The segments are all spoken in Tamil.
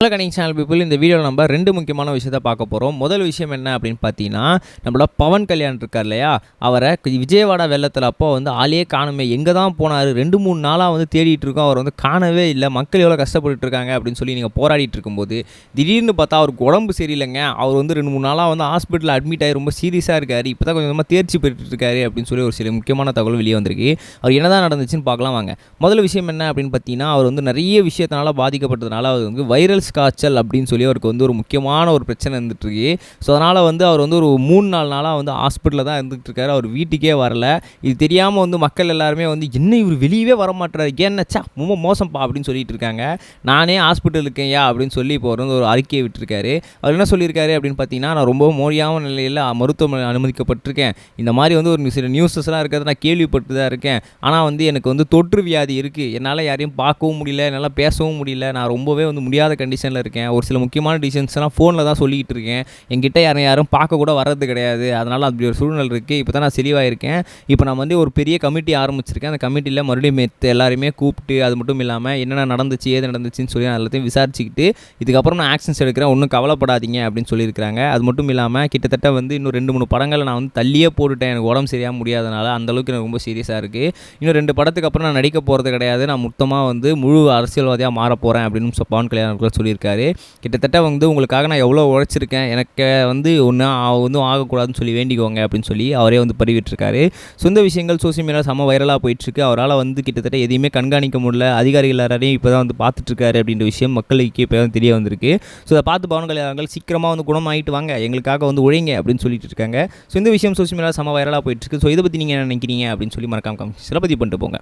ஹலோ கனிங் சேனல் பீப்புள் இந்த வீடியோவில் நம்ம ரெண்டு முக்கியமான விஷயத்தை பார்க்க போகிறோம் முதல் விஷயம் என்ன அப்படின்னு பார்த்தீங்கன்னா நம்மளோட பவன் கல்யாண் இருக்கார் இல்லையா? அவரை விஜயவாடா வெள்ளத்தில் அப்போ வந்து ஆளே காணுமே. எங்கே தான் போனார்? ரெண்டு மூணு நாளாக வந்து தேடிட்டு இருக்கோம். அவர் வந்து காணவே இல்லை. மக்கள் எவ்வளோ கஷ்டப்பட்டுட்டு இருக்காங்க அப்படின்னு சொல்லி நீங்கள் போராடிட்டு இருக்கும்போது திடீர்னு பார்த்தா அவருக்கு உடம்பு சரியில்லைங்க. அவர் வந்து ரெண்டு மூணு நாளாக வந்து ஹாஸ்பிட்டலில் அட்மிட் ஆகி ரொம்ப சீரியஸாக இருக்கார். இப்போ தான் கொஞ்சம் கொஞ்சமாக தேர்ச்சி பெற்றுட்டு இருக்காரு அப்படின்னு சொல்லி ஒரு சில முக்கியமான தகவல் வெளியே வந்திருக்கு. அவர் என்னதான் நடந்துச்சுன்னு பார்க்கலாம் வாங்க. முதல் விஷயம் என்ன அப்படின்னு பார்த்தீங்கன்னா அவர் வந்து நிறைய விஷயத்தினால பாதிக்கப்பட்டதுனால அவர் வந்து வைரல்ஸ் காய்ச்சல் அப்படின்னு சொல்லி அவருக்கு வந்து ஒரு முக்கியமான ஒரு பிரச்சனை இருந்துட்டுருக்கு ஸோ அதனால் வந்து அவர் வந்து ஒரு மூணு நாலு நாளாக வந்து ஹாஸ்பிட்டலில் தான் இருந்துகிட்டு இருக்காரு. அவர் வீட்டுக்கே வரல. இது தெரியாமல் வந்து மக்கள் எல்லாருமே வந்து என்ன இவர் வெளியவே வர மாட்டாரு ஏன்னச்சா ரொம்ப மோசம்ப்பா அப்படின்னு சொல்லிட்டு இருக்காங்க. நானே ஹாஸ்பிட்டல் இருக்கேன்யா அப்படின்னு சொல்லி இப்போ அவர் வந்து ஒரு அறிக்கையை விட்டுருக்காரு. அவர் என்ன சொல்லியிருக்காரு அப்படின்னு பார்த்தீங்கன்னா நான் ரொம்ப மோடியான நிலையில் மருத்துவமனை அனுமதிக்கப்பட்டிருக்கேன். இந்த மாதிரி வந்து ஒரு சில நியூஸஸ்லாம் இருக்கிறத நான் கேள்விப்பட்டு தான் இருக்கேன். ஆனால் வந்து எனக்கு வந்து தொற்று வியாதி இருக்குது என்னால் யாரையும் பார்க்கவும் முடியல. என்னால் பேசவும் முடியல. நான் ரொம்பவே வந்து முடியாத கண்டிஷனில் இருக்கேன். ஒரு சில முக்கியமான டிசிஷன்ஸ்லாம் ஃபோனில் தான் சொல்லிக்கிட்டு இருக்கேன். என்கிட்ட யாரும் யாரும் பார்க்க கூட வர்றது கிடையாது. அதனால் அப்படி ஒரு சூழ்நிலை இருக்குது இப்போ தான் நான் தெளிவாயிருக்கேன் இப்போ நான் வந்து ஒரு பெரிய கமிட்டி ஆரம்பிச்சிருக்கேன். அந்த கமிட்டியில் மறுபடியும் மெத்த எல்லாருமே கூப்பிட்டு அது மட்டும் இல்லாமல் என்னென்ன நடந்துச்சு ஏது நடந்துச்சுன்னு சொல்லி நான் எல்லாத்தையும் விசாரிச்சுக்கிட்டு இதுக்கப்புறம் நான் ஆக்ஷன்ஸ் எடுக்கிறேன். ஒன்றும் கவலைப்படாதீங்க அப்படின்னு சொல்லியிருக்கிறாங்க. அது மட்டும் இல்லாமல் கிட்டத்தட்ட வந்து இன்னும் ரெண்டு மூணு படங்களை நான் வந்து தள்ளியே போட்டுட்டேன். எனக்கு உடம்பு சரியாக முடியாதனால அந்த அளவுக்கு எனக்கு ரொம்ப சீரியஸாக இருக்குது இன்னும் ரெண்டு படத்துக்கு அப்புறம் நான் நடிக்க போகிறது கிடையாது. நான் மொத்தமாக வந்து முழு அரசியல்வாதியாக மாற போகிறேன் அப்படின்னு பவன் கல்யாண் சொல்லி சொல்லியிருக்காரு. கிட்டத்தட்ட வந்து உங்களுக்காக நான் எவ்வளோ உழைச்சிருக்கேன் எனக்கு வந்து ஒன்று வந்து ஆகக்கூடாதுன்னு சொல்லி வேண்டிக்கோங்க அப்படின்னு சொல்லி அவரே வந்து பதிவிட்டிருக்காரு சொந்த விஷயங்கள் சோசியல் மீடியாவில் செம்ம வைரலாக போயிட்டுருக்கு. அவரால் வந்து கிட்டத்தட்ட எதையுமே கண்காணிக்க முடியல. அதிகாரிகள் எல்லாரையும் இப்போ தான் வந்து பார்த்துட்ருக்காரு அப்படின்ற விஷயம் மக்களுக்கு இப்போ தான் தெரிய வந்திருக்கு. ஸோ அதை பார்த்து பவன் கல்யாணங்கள் சீக்கிரமாக வந்து குணமாயிட்டு வாங்க. எங்களுக்காக வந்து உழைங்க அப்படின்னு சொல்லிட்டு இருக்காங்க. ஸோ இந்த விஷயம் சோசியல் மீடியாவில் செம்ம வைரலாக போயிட்டுருக்கு. ஸோ இதை பற்றி நீங்கள் என்ன நினைக்கிறீங்க அப்படின்னு சொல்லி மறக்காம சிலப்பதி பண்ணிட்டு போங்க.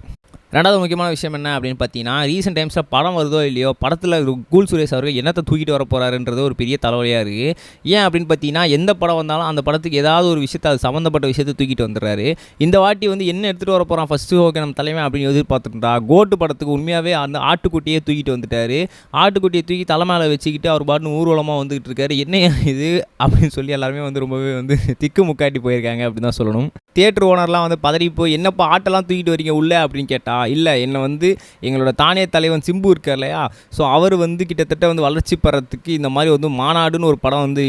ரெண்டாவது முக்கியமான விஷயம் என்ன அப்படின்னு பார்த்தீங்கன்னா ரீசெண்ட் டைம்ஸில் படம் வருதோ இல்லையோ படத்தில் கூல் சுரேஷ் அவர்கள் என்னத்தை தூக்கிட்டு வர போகிறாருன்றது ஒரு பெரிய தலைவலியாக இருக்குது ஏன் அப்படின்னு பார்த்தீங்கன்னா எந்த படம் வந்தாலும் அந்த படத்துக்கு ஏதாவது ஒரு விஷயத்தை அது சம்மந்தப்பட்ட விஷயத்தை தூக்கிட்டு வந்துடுறாரு. இந்த வாட்டி வந்து என்ன எடுத்துகிட்டு வர போகிறான் ஃபஸ்ட்டு ஓகே நம்ம தலைமை அப்படின்னு எதிர்பார்த்துட்டா கோட்டு படத்துக்கு உண்மையாகவே அந்த ஆட்டுக்குட்டியே தூக்கிட்டு வந்துட்டாரு. ஆட்டுக்குட்டியை தூக்கி தலை மேலே வச்சுக்கிட்டு அவர் பாட்டுன்னு ஊர்வலமாக வந்துகிட்டு இருக்காரு. என்ன இது அப்படின்னு சொல்லி எல்லாருமே வந்து ரொம்பவே வந்து திக்கு முக்காட்டி போயிருக்காங்க அப்படின்னு தான் சொல்லணும். தியேட்டர் ஓனர்லாம் வந்து பதறி போய் என்னப்பா ஆட்டெல்லாம் தூக்கிட்டு வரீங்க உள்ளே? அப்படின்னு கேட்டா இல்லை என்னை வந்து எங்களோட தானே தலைவன் சிம்பு இருக்கார் இல்லையா? ஸோ அவர் வந்து கிட்டத்தட்ட வந்து வளர்ச்சி பெறத்துக்கு இந்த மாதிரி வந்து மாநாடுன்னு ஒரு படம் வந்து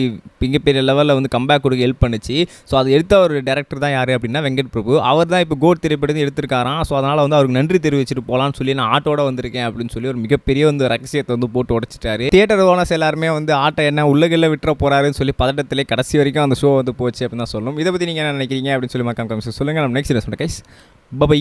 மிகப்பெரிய லெவலில் வந்து கம்பேக் கொடுக்க ஹெல்ப் பண்ணுச்சு. ஸோ அதை எடுத்த ஒரு டேரக்டர் தான் யார் அப்படின்னா வெங்கட் பிரபு. அவர் தான் இப்போ கோட் திரைப்படத்தை எடுத்திருக்காராம். ஸோ அதனால் வந்து அவருக்கு நன்றி தெரிவிச்சிட்டு போகலான்னு சொல்லி நான் ஆட்டோட வந்திருக்கேன் அப்படின்னு சொல்லி ஒரு மிகப்பெரிய வந்து ரகசியத்தை வந்து போட்டு உடச்சிட்டாரு. தியேட்டர் ஓனர்ஸ் எல்லாருமே வந்து ஆட்டை என்ன உள்ளகில் விட்டுற போறாருன்னு சொல்லி பதட்டத்திலே கடைசி வரைக்கும் அந்த ஷோ வந்து போச்சு அப்படின்னு தான் சொல்லணும். இதை பற்றி நீங்கள் என்ன நினைக்கிறீங்க அப்படின்னு சொல்லி மக்கள் சொல்லுங்கள் நம்ம நெக்ஸ்ட் கைஸ் பபை